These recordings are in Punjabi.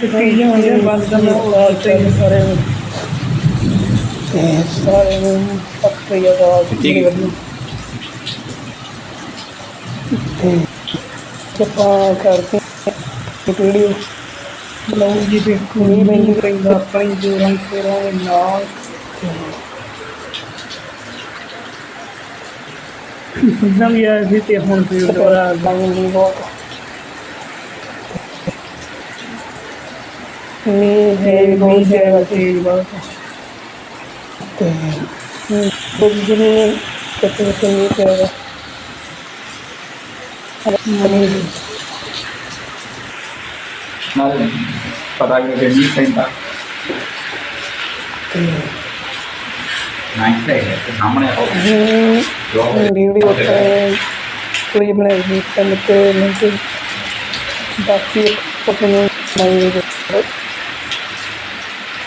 ਚੀਜ਼ਾਂ ਹੁੰਦੀਆਂ ਬੰਦ ਕਰਨਾ ਉਹ ਚਾਹੀਦਾ ਸਾਰੇ ਨੂੰ ਤੇ ਸਾਰੇ ਨੂੰ ਪੱਕੇ ਜਗਾ ਠੀਕ ਹੈ। ਤੇ ਆਪਾਂ ਕਰਦੇ ਵੀਡੀਓ ਬਣਾਉਂ ਜੀ ਤੇ ਕੋਈ ਮੈਨੂੰ ਪੈਂਦਾ ਆਪਣੀ ਜੋਰਾਂ ਫੇਰਾਂ ਦੇ ਨਾਲ ਜਿੱਦਾਂ ਵੀ ਆਇਆ ਸੀ ਤੇ ਹੁਣ ਫਿਰ ਦੁਬਾਰਾ ਲਾਉਂਗੀ ਬਹੁਤ ਮੀਂਹ ਹੈ ਬਹੁਤ ਜ਼ਿਆਦਾ ਤੇਜ਼ ਬਹੁਤ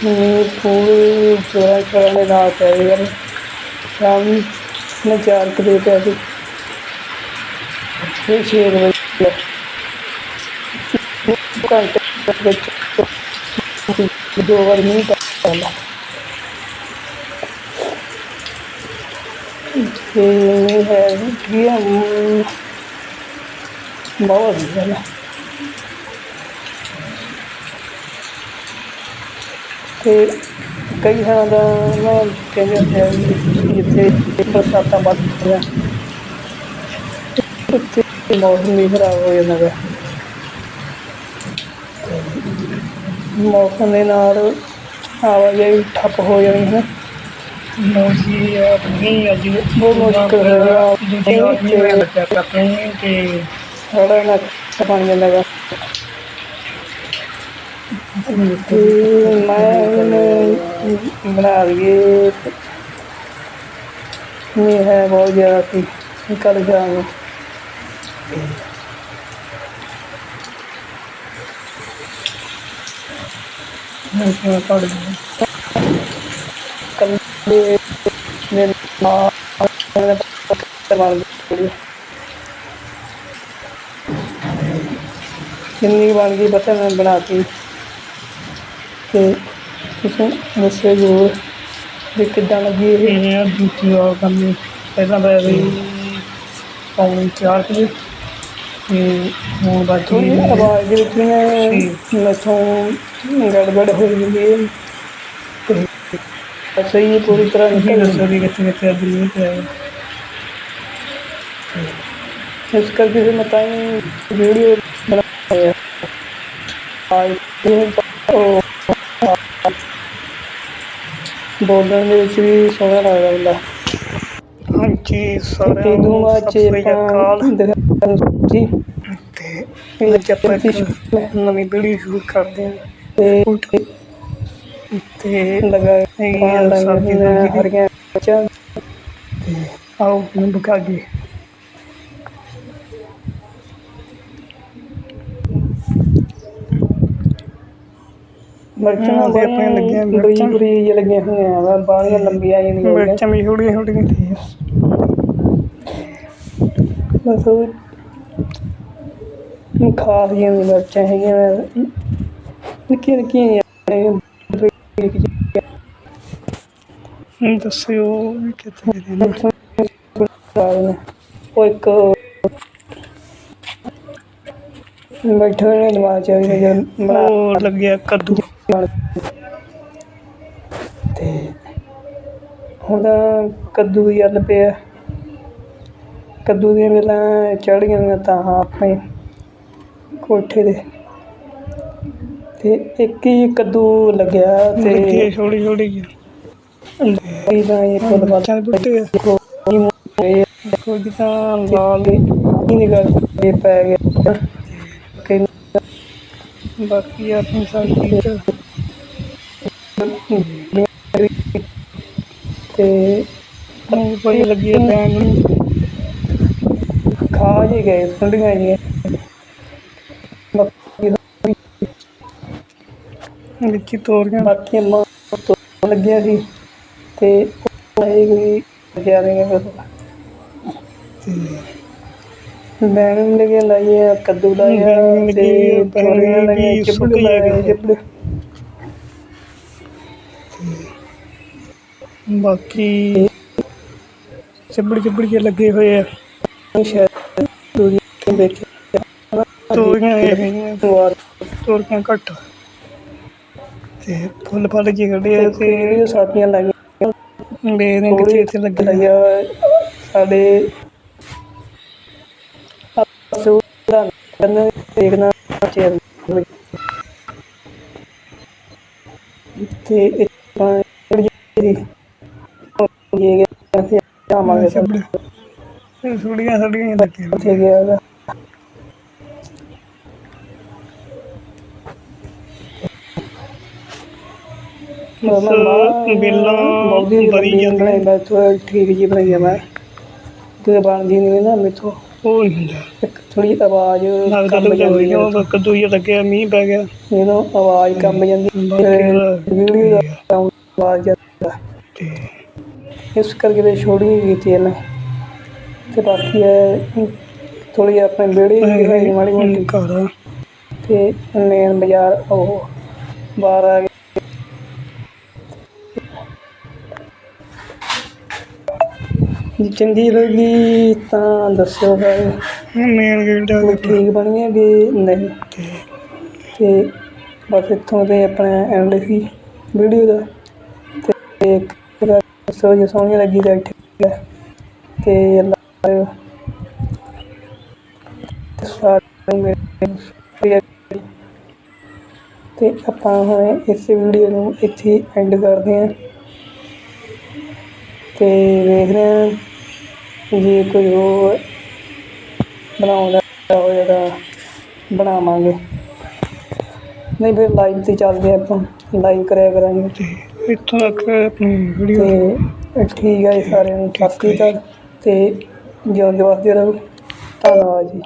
ਤੇ ਹੂੰ ਹਰ ਨਾ ਕਰ ਟੁੱਟ ਯਾਰ ਸ਼ਾਮ ਨੂੰ ਮੈਂ ਚਾਰ ਕੁ ਦੇ ਪਿਆ ਸੀ ਛੇ ਛੇ ਵਜੇ ਘੰਟੇ ਵਿੱਚ ਦੋ ਵਾਰ ਨਹੀਂ ਪੈਂਦਾ ਇਹ ਹੈ ਕਿ ਬਹੁਤ ਵਧੀਆ ਤੇ ਕਈ ਥਾਂ ਦਾ ਨਾ ਕਹਿੰਦੇ ਹੁੰਦੇ ਆ ਜਿੱਥੇ ਬਰਸਾਤਾਂ ਵੱਧ ਹੁੰਦੀਆਂ ਉੱਥੇ ਮੌਸਮ ਵੀ ਖਰਾਬ ਹੋ ਜਾਂਦਾ ਹੈ ਮੌਸਮ ਦੇ ਨਾਲ ਆਵਾਜਾਈ ਠੱਪ ਹੋ ਜਾਣੀ ਹੈ। ਮੋਜੀ ਨਹੀਂ ਅੱਜ ਬਹੁਤ ਮੁਸ਼ਕਲ ਹੋ ਗਿਆ। ਦੂਜੀ ਵਾਰ ਨਹੀਂ ਮੈਂ ਬੱਚਾ ਹਾਂ ਕਿ ਥੋੜਾ ਨਾ ਬਣ ਜਾਂਦਾ ਤੇ ਹੈ ਬਹੁਤ ਜ਼ਿਆਦਾ ਸੀ ਨਿਕਲ ਜਾਵਾਂਗੇ। ਮੈਂ ਕਿਹਾ ਪੜ ਕੱਲ ਦੇ ਮੇਰੇ ਨਾਲ ਕਰਵਾਉਣ ਦੀ ਕਿੰਨੀ ਬਣ ਗਈ ਪਤਾ ਮੈਂ ਬਣਾਤੀ ਤੁਸੀਂ ਦੱਸਿਓ ਜ਼ਰੂਰ ਵੀ ਕਿੱਦਾਂ ਲੱਗੀ ਇਹ? ਆ ਦੂਜੀ ਵਾਰ ਕਰਨੀ। ਪਹਿਲਾਂ ਤਾਂ ਵੀ ਪੌਣੀ ਚਾਰ ਕੁ ਵਜੇ। ਤੇ ਹੁਣ ਬਾਕੀ ਆਵਾਜ਼ ਦੇ ਵਿੱਚ ਮੈਂ ਮੈਥੋਂ ਗੜਬੜ ਹੋਈ ਹੋਈ ਹੈ। ਤੇ ਸਹੀ ਪੂਰੀ ਤਰ੍ਹਾਂ ਨਿਕਲ ਦੱਸੋ ਵੀ ਕਿੱਥੇ ਕਿੱਥੇ ਅੱਜ ਨਹੀਂ ਪਿਆ ਹੈ। ਇਸ ਕਰਕੇ ਫਿਰ ਮੈਂ ਤਾਂ ਹੀ ਵੀਡੀਓ ਬਣਾਇਆ ਆਜ ਉਹ ਬੋਲਣ ਦੇ ਵਿੱਚ ਵੀ ਸੋਹਣਾ ਲੱਗਦਾ ਹੁੰਦਾ। ਹਾਂਜੀ ਸਾਰਿਆਂ ਨੂੰ ਸਤਿ ਸ੍ਰੀ ਅਕਾਲ। ਜੀ ਤੇ ਇਹ ਆਪਾਂ ਇੱਕ ਨਵੀਂ ਵੀਡੀਓ ਸ਼ੁਰੂ ਕਰਦੇ ਹਾਂ। ਤੇ ਤੇ ਲਗਾ ਸਬਜ਼ੀ ਦਾ ਹਰੀਆਂ ਮਿਰਚਾਂ। ਤੇ ਆਓ ਨੂੰ ਬਕਾ ਮਿਰਚਾਂ ਦੇ ਆਪਣੇ ਲੱਗੀਆਂ ਮਿਰਚਾਂ। ਬਰੀ ਜਿਹੀ ਲੱਗੀਆਂ ਹੋਈਆਂ ਵਾ ਬਾਹਲੀਆਂ ਲੰਬੀਆਂ ਜਿਹੀਆਂ ਨਹੀਂ ਮਿਰਚਾਂ ਵੀ ਥੋੜੀਆਂ ਥੋੜੀਆਂ ਬਸ ਉਹ ਨੂੰ ਖਾਸ ਜਿਹੀਆਂ ਵੀ ਮਿਰਚਾਂ ਹੈਗੀਆਂ ਵਾ। ਨਿੱਕੀਆਂ ਨਿੱਕੀਆਂ ਜਿਹੀਆਂ ਹੁਣ ਦੱਸਿਓ ਵੀ ਕਿੱਥੇ ਦੇ ਨੇ ਉਹ ਇੱਕ ਬੈਠੇ ਹੋਏ ਨੇ ਦਿਮਾਗ ਚ ਵੀ ਬਣਾ ਲੱਗਿਆ ਕੱਦੂ। ਤੇ ਹੁਣ ਤਾਂ ਕੱਦੂ ਵੀ ਚੱਲ ਪਿਆ। ਕੱਦੂ ਦੀਆਂ ਵੇਲਾਂ ਚੜ੍ਹੀਆਂ ਹੋਈਆਂ ਤਾਂ ਆਪਣੇ ਕੋਠੇ ਦੇ ਤੇ ਇੱਕ ਹੀ ਕੱਦੂ ਲੱਗਿਆ ਤੇ ਥੋੜੀ ਥੋੜੀ ਇਹ ਤਾਂ ਇਹ ਫੁੱਲ ਬੱਚਾ ਬੁੱਟੇ ਕੁਝ ਤਾਂ ਲਾਲ ਹੀ ਨਿਕਲ ਕੇ ਪੈ ਗਿਆ। ਕਿ ਬਾਕੀ ਆਪਣੀ ਸਾਡੀ ਚ ਤੇ ਨੂੰ ਬੜੀ ਲੱਗੀ ਹੈ ਨੂੰ। ਖਾ ਜੀ ਗਏ ਸੁੰਡੀਆਂ ਜੀ ਬਾਕੀ ਤੋਰੀਆਂ ਬਾਕੀ ਅੰਮਾ ਤੋੜਨ ਲੱਗੀਆਂ ਸੀ। ਤੇ ਇਹ ਵੀ ਲੱਗਿਆ ਨਹੀਂ ਹੈ ਤੇ ਬੈਂਗਣ ਲਗੇ ਲਾਈਏ ਕੱਦੂ ਲਾਇਆ ਤੇ ਤੋਰੀਆਂ ਲਗੀਆਂ ਚਿਪੜ ਚਿਪੜ ਬਾਕੀ ਚਿਪੜ ਚਿਪੜ ਕੇ ਲੱਗੇ ਹੋਏ ਆ। ਸ਼ਾਇਦ ਤੋਰੀਆਂ ਵਿੱਚ ਤੋਰੀਆਂ ਇਹ ਹੈਗੀਆਂ ਸਵਾਦ ਤੋਰੀਆਂ ਘੱਟ। ਤੇ ਫੁੱਲ ਫਲ ਜਿਹੇ ਕੱਢੇ ਆ ਤੇ ਸਾਡੀਆਂ ਲੱਗੀਆਂ ਮੇਰੇ ਇੱਥੇ ਲੱਗੇ ਸਾਡੇ ਸੂਰਾਂ ਕਰਨ ਦੇਖਣਾ ਚੇਰ ਤੇ ਇਤਾਂ ਜਿਹੜੀ ਇਹ ਗਿਆ ਆਵਾਂਗੇ ਸਭ ਥੋੜੀਆਂ ਥੋੜੀਆਂ ਲੱਗੀਆਂ ਉੱਥੇ ਗਿਆ ਉਹਦਾ ਬਿੱਲਾਂ ਬਰੀ ਜਾਂਦੇ ਮੈਂ ਥੋੜਾ ਠੀਕ ਜੀ ਬਣਾਈ ਆ ਮੈਂ ਤੇ ਬਣਦੀ ਨਹੀਂ ਨਾ ਮੇਥੋਂ ਉਹ ਨਹੀਂ ਹੁੰਦਾ। ਇੱਕ ਥੋੜੀ ਆਵਾਜ਼ ਕੰਮ ਜਾਂਦੀ ਹੈ। ਉਹ ਕਦੂ ਜਿਹਾ ਲੱਗਿਆ ਮੀਂਹ ਪੈ ਗਿਆ। ਇਹਨੂੰ ਆਵਾਜ਼ ਕੰਮ ਜਾਂਦੀ ਵੀਡੀਓ ਦਾ sound ਆਵਾਜ਼ ਜਾਂਦਾ ਤੇ ਇਸ ਕਰਕੇ ਤੇ ਛੋੜੀ ਕੀਤੀ ਇਹਨੇ ਤੇ ਬਾਕੀ ਹੈ ਥੋੜੀ ਆਪਣੇ ਵਿਹੜੇ ਦੀ ਹੈ ਮਾੜੀ ਮੋਟੀ। ਘਰ ਤੇ ਮੇਨ ਬਾਜ਼ਾਰ ਉਹ ਬਾਹਰ ਆ ਗਏ ਜੇ ਚੰਗੀ ਲੱਗੀ ਤਾਂ ਦੱਸਿਓ ਭਾਈ ਮੇਨ ਗੇਟ ਆ ਠੀਕ ਬਣੀ ਹੈ ਕਿ ਨਹੀਂ। ਤੇ ਬਸ ਇੱਥੋਂ ਤੇ ਆਪਣਾ ਐਂਡ ਸੀ ਵੀਡੀਓ ਦਾ। ਤੇ ਦੱਸੋ ਜੇ ਸੋਹਣੀ ਲੱਗੀ ਤਾਂ ਠੀਕ ਹੈ। ਤੇ ਅੱਲਾ ਸਾਰੇ ਮੇਰੇ ਤੇ ਆਪਾਂ ਹੁਣ ਇਸ ਵੀਡੀਓ ਨੂੰ ਇੱਥੇ ਐਂਡ ਕਰਦੇ ਹਾਂ। ਤੇ ਵੇਖਦੇ ਹਾਂ। ਜੇ ਕੋਈ ਹੋਰ ਬਣਾਉਂਦਾ ਹੋਇਆ ਤਾਂ ਬਣਾਵਾਂਗੇ। ਨਹੀਂ ਫਿਰ ਲਾਈਵ ਤੇ ਚੱਲਦੇ ਆਪਾਂ। ਲਾਈਵ ਕਰਿਆ ਕਰਾਂਗੇ। ਤੇ ਇੱਥੋਂ ਤੱਕ ਆਪਣੀ ਵੀਡੀਓ ਤੇ ਠੀਕ ਹੈ ਜੀ ਸਾਰਿਆਂ ਨੂੰ। ਸਤਿ ਸ਼੍ਰੀ ਅਕਾਲ। ਤੇ ਜਿਉਂਦੇ ਵਸਦੇ ਰਹੋ। ਧੰਨਵਾਦ ਜੀ।